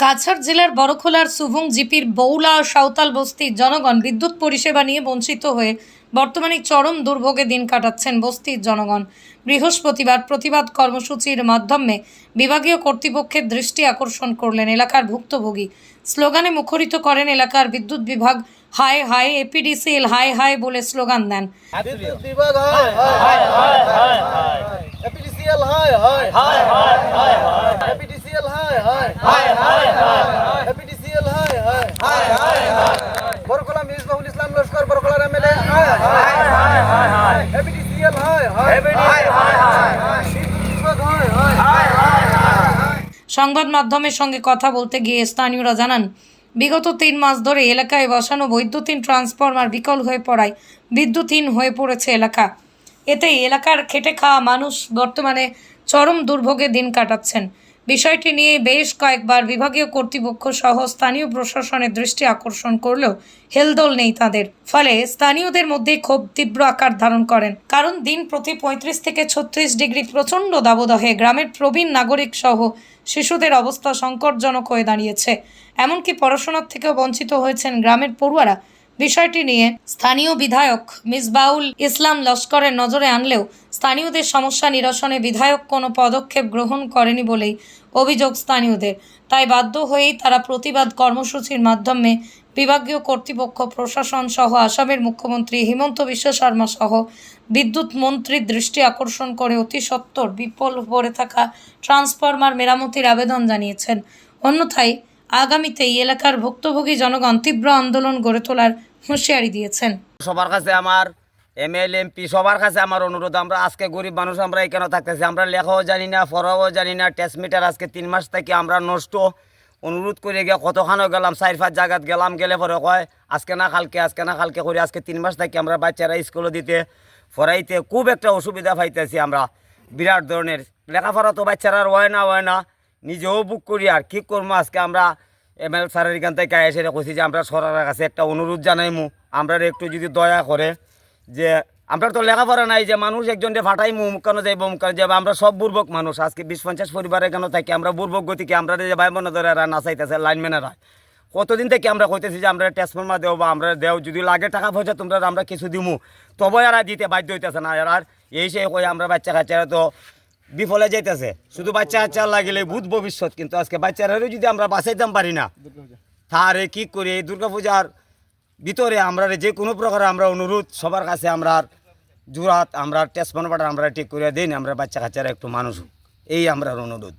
কাছাড় জেলার বড়খোলার সুভুং জিপির বৌলা ও সাঁওতাল বস্তির জনগণ বিদ্যুৎ পরিষেবা নিয়ে বঞ্চিত হয়ে বর্তমানে চরম দুর্ভোগে দিন কাটাচ্ছেন বস্তির জনগণ বৃহস্পতিবার প্রতিবাদ কর্মসূচির মাধ্যমে বিভাগীয় কর্তৃপক্ষের দৃষ্টি আকর্ষণ করলেন এলাকার ভুক্তভোগী স্লোগানে মুখরিত করেন এলাকার বিদ্যুৎ বিভাগ হায় হায় এপিডিসিএল হায় হায় বলে স্লোগান দেন হায় হায় হায় হায় হায় হায় হায় হায় হায় হায় হায় হায় হায় হায় হায় হায় এপিডিসিএল হায় হায় হায় হায় হায় বরকলা মিসবাহুল ইসলাম লস্কর বরকলার এমএলএ হায় হায় হায় হায় হায় এপিডিসিএল হায় হায় হায় হায় হায় বিদ্যুৎ বিভাগ হায় হায় হায় হায় হায় সংবাদ মাধ্যমের সঙ্গে কথা বলতে গিয়ে স্থানীয়রা জানান, বিগত তিন মাস ধরে এলাকায় বসানো বৈদ্যুতিন ট্রান্সফরমার বিকল হয়ে পড়ায় বিদ্যুৎহীন হয়ে পড়েছে এলাকা। এতে এলাকার খেটে খাওয়া মানুষ বর্তমানে চরম দুর্ভোগে দিন কাটাচ্ছেন। বিষয়টি নিয়ে বেশ কয়েকবার বিভাগীয় কর্তৃপক্ষ সহ স্থানীয় প্রশাসনের দৃষ্টি আকর্ষণ করলেও হেলদোল নেই তাদের। ফলে স্থানীয়দের মধ্যে ক্ষোভ তীব্র আকার ধারণ করেন। কারণ দিন প্রতি পঁয়ত্রিশ থেকে ছত্রিশ ডিগ্রি প্রচণ্ড দাবদাহে গ্রামের প্রবীণ নাগরিক সহ শিশুদের অবস্থা সংকটজনক হয়ে দাঁড়িয়েছে। এমনকি পড়াশোনার থেকেও বঞ্চিত হয়েছেন গ্রামের পড়ুয়ারা। বিষয়টি নিয়ে স্থানীয় বিধায়ক মিসবাউল ইসলাম লস্করের নজরে আনলেও স্থানীয়দের সমস্যা নিরসনে বিধায়ক কোনো পদক্ষেপ গ্রহণ করেনি বলেই অভিযোগ স্থানীয়দের। তাই বাধ্য হয়েই তারা প্রতিবাদ কর্মসূচির মাধ্যমে বিভাগীয় কর্তৃপক্ষ, প্রশাসন সহ আসামের মুখ্যমন্ত্রী হিমন্ত বিশ্ব শর্মা সহ বিদ্যুৎ মন্ত্রীর দৃষ্টি আকর্ষণ করে অতি সত্বর বিপল পড়ে থাকা ট্রান্সফরমার মেরামতির আবেদন জানিয়েছেন। অন্যথায় আগামীতে এই এলাকার ভুক্তভোগী জনগণ তীব্র আন্দোলন গড়ে তোলার হুঁশিয়ারি দিয়েছেন। সবার কাছে আমার এম এল এমপি, সবার কাছে আমার অনুরোধ। আমরা আজকে গরিব মানুষ, আমরা এখানে থাকতেছি? আমরা লেখাও জানি না, পড়াও জানি না টেস্ট মিটার আজকে তিন মাস থেকে আমরা নষ্ট। অনুরোধ করে গিয়ে কতখানো গেলাম, চার পাঁচ জায়গাত গেলাম, গেলে পরে কয়, আজকে না কালকে, আজকে না কালকে করে আজকে তিন মাস থেকে আমরা বাচ্চারা স্কুলে দিতে, পড়াইতে খুব একটা অসুবিধা পাইতেছি আমরা। বিরাট ধরনের। লেখাপড়া তো বাচ্চারা হয় না হয় না। নিজেও বুক করি আর কি করব আজকে আমরা? এম এল স্যারের এখান থেকে এসে কইছি যে, আমরা সরকারের কাছে একটা অনুরোধ জানাইমু। আমরা একটু যদি দয়া করে যে, আমরা তো লেখাপড়া নাই যে, মানুষ একজন একজনকে ফাটাই মুখ কেন যাইব কেন যাব আমরা সব বুর্বক মানুষ। আজকে বিশ পঞ্চাশ পরিবারের কেন থাকি, আমরা বুর্বক গতিকে আমরা যে ভাই বোন ধরে এরা নাচাইতেছে, লাইনম্যানেরা। কতদিন থেকে আমরা কইতেছি যে, আমরা ট্রান্সফর্মার দেও বা আমরা দেও, যদি লাগে টাকা পয়সা তোমরা, আমরা কিছু দিমু। তবে এরা দিতে বাধ্য হইতেছে না। এরা এই সেই কই, আমরা বাচ্চা কাচ্চারা তো বিফলে যাইতেছে। শুধু বাচ্চা কাচ্চা লাগিলে ভূত ভবিষ্যৎ কিন্তু আজকে বাচ্চারারও যদি আমরা বাঁচাইতাম পারি না তাহলে কি করি? এই দুর্গাপূজার ভিতরে আমরা যে কোনো প্রকার আমরা অনুরোধ সবার কাছে আমরা জোরাত আমরা টেস্ট পাঠার আমরা ঠিক করে দিন আমরা বাচ্চা কাচ্চারা একটু মানুষ হোক। এই আমরা অনুরোধ।